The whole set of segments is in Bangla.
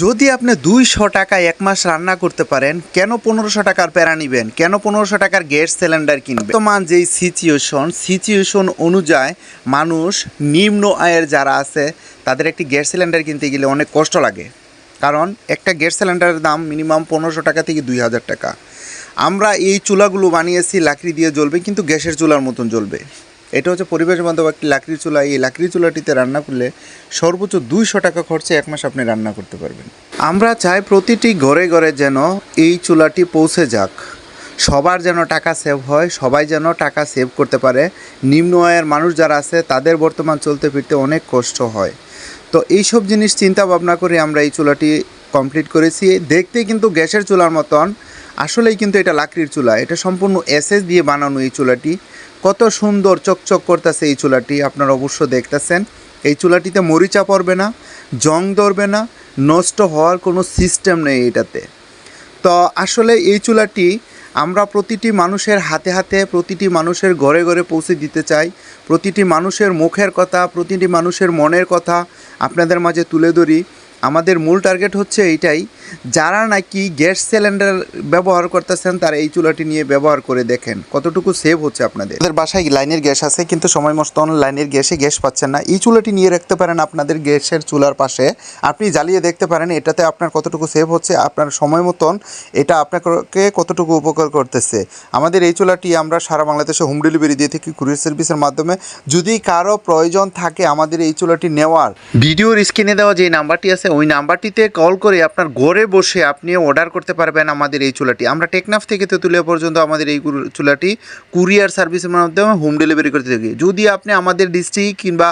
যদি আপনি দুইশো টাকা এক মাস রান্না করতে পারেন, কেন পনেরোশো টাকার প্যারা নিবেন? কেন পনেরোশো টাকার গ্যাস সিলিন্ডার কিনবেন? বর্তমান যেই সিচুয়েশন সিচুয়েশন অনুযায়ী মানুষ নিম্ন আয়ের যারা আছে, তাদের একটি গ্যাস সিলিন্ডার কিনতে গেলে অনেক কষ্ট লাগে। কারণ একটা গ্যাস সিলিন্ডারের দাম মিনিমাম পনেরোশো টাকা থেকে দুই হাজার টাকা। আমরা এই চুলাগুলো বানিয়েছি, লাকড়ি দিয়ে জ্বলবে, কিন্তু গ্যাসের চুলার মতন জ্বলবে। এটা হচ্ছে পরিবেশ বান্ধব একটি লাকড়ির চুলা। এই লাকড়ি চুলাটিতে রান্না করলে সর্বোচ্চ দুইশো টাকা খরচে এক মাস আপনি রান্না করতে পারবেন। আমরা চাই প্রতিটি ঘরে ঘরে যেন এই চুলাটি পৌঁছে যাক। সবার যেন টাকা সেভ হয়, সবাই যেন টাকা সেভ করতে পারে। নিম্ন আয়ের মানুষ যারা আছে, তাদের বর্তমান চলতে ফিরতে অনেক কষ্ট হয়। তো এইসব জিনিস চিন্তা ভাবনা করে আমরা এই চুলাটি কমপ্লিট করেছি। দেখতে কিন্তু গ্যাসের চুলার মতন। আসলেই কিন্তু এটা লাকড়ির চুলা। এটা সম্পূর্ণ এসএস দিয়ে বানানো এই চুলাটি। কত সুন্দর চকচক করতেছে এই চুলাটি, আপনারা অবশ্য দেখতেছেন। এই চুলাটিতে মরিচা পড়বে না, জং ধরবে না, নষ্ট হওয়ার কোনো সিস্টেম নেই এটাতে। তো আসলে এই চুলাটি আমরা প্রতিটি মানুষের হাতে হাতে, প্রতিটি মানুষের ঘরে ঘরে পৌঁছে দিতে চাই। প্রতিটি মানুষের মুখের কথা, প্রতিটি মানুষের মনের কথা আপনাদের মাঝে তুলে ধরি। আমাদের মূল টার্গেট হচ্ছে এইটাই যারা নাকি গ্যাস সিলিন্ডার ব্যবহার করতেছেন তারা এই চুলাটি নিয়ে ব্যবহার করে দেখেন কতটুকু সেভ হচ্ছে আপনাদের। আপনাদের বাসায় লাইনের গ্যাস আছে কিন্তু সময় মতন লাইনের গ্যাসে গ্যাস পাচ্ছেন না। এই চুলাটি নিয়ে রাখতে পারেন আপনাদের গ্যাসের চুলার পাশে। আপনি জ্বালিয়ে দেখতে পারেন এটাতে আপনার কতটুকু সেভ হচ্ছে আপনার সময় মতন এটা আপনাকে কতটুকু উপকার করতেছে। আমাদের এই চুলাটি আমরা সারা বাংলাদেশে হোম ডেলিভারি দিয়ে থাকি কুরিয়ার সার্ভিসের মাধ্যমে। যদি কারও প্রয়োজন থাকে আমাদের এই চুলাটি নেওয়ার ভিডিওর স্ক্রিনে দেওয়া যে নাম্বারটি আছে ওই নাম্বারটিতে কল করে আপনার ঘরে বসে আপনি অর্ডার করতে পারবেন আমাদের এই চুলাটি। আমরা টেকনাফ থেকে তেঁতুলিয়া পর্যন্ত আমাদের এই চুলাটি কুরিয়ার সার্ভিসের মাধ্যমে হোম ডেলিভারি করতে থাকি। যদি আপনি আমাদের ডিস্ট্রিক্ট কিংবা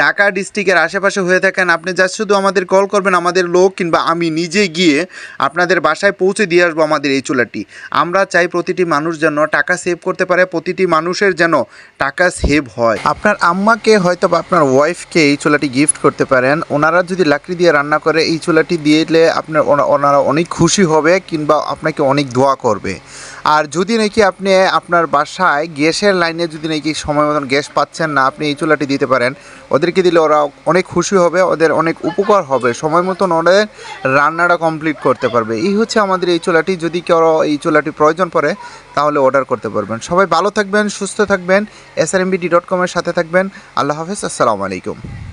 ঢাকা ডিস্ট্রিক্টের আশেপাশে হয়ে থাকেন, আপনি যা শুধু আমাদের কল করবেন, আমাদের লোক কিংবা আমি নিজে গিয়ে আপনাদের বাসায় পৌঁছে দিয়ে আসব আমাদের এই চুলাটি। আমরা চাই প্রতিটি মানুষ যেন টাকা সেভ করতে পারে, প্রতিটি মানুষের যেন টাকা সেভ হয়। আপনার আম্মাকে হয়তো বা আপনার ওয়াইফকে এই চুলাটি গিফট করতে পারেন। ওনারা যদি লাকড়ি দিয়ে রান্না করে এই চুলাটি দিলে আপনার ওনা- ওনারা অনেক খুশি হবে কিংবা আপনাকে অনেক দোয়া করবে। আর যদি নাকি আপনি আপনার বাসায় গ্যাসের লাইনে যদি নাকি সময় মতন গ্যাস পাচ্ছেন না, আপনি এই চুলাটি দিতে পারেন। ওদেরকে দিলে ওরা অনেক খুশি হবে, ওদের অনেক উপকার হবে। সময় মতন ওদের রান্নাটা কমপ্লিট করতে পারবে। এই হচ্ছে আমাদের এই চুলাটি। যদি কেউ এই চুলাটি প্রয়োজন পড়ে, তাহলে অর্ডার করতে পারবেন। সবাই ভালো থাকবেন, সুস্থ থাকবেন। এস আর এম ডট কমের সাথে থাকবেন। আল্লাহ হাফেজ, আসসালামু আলাইকুম।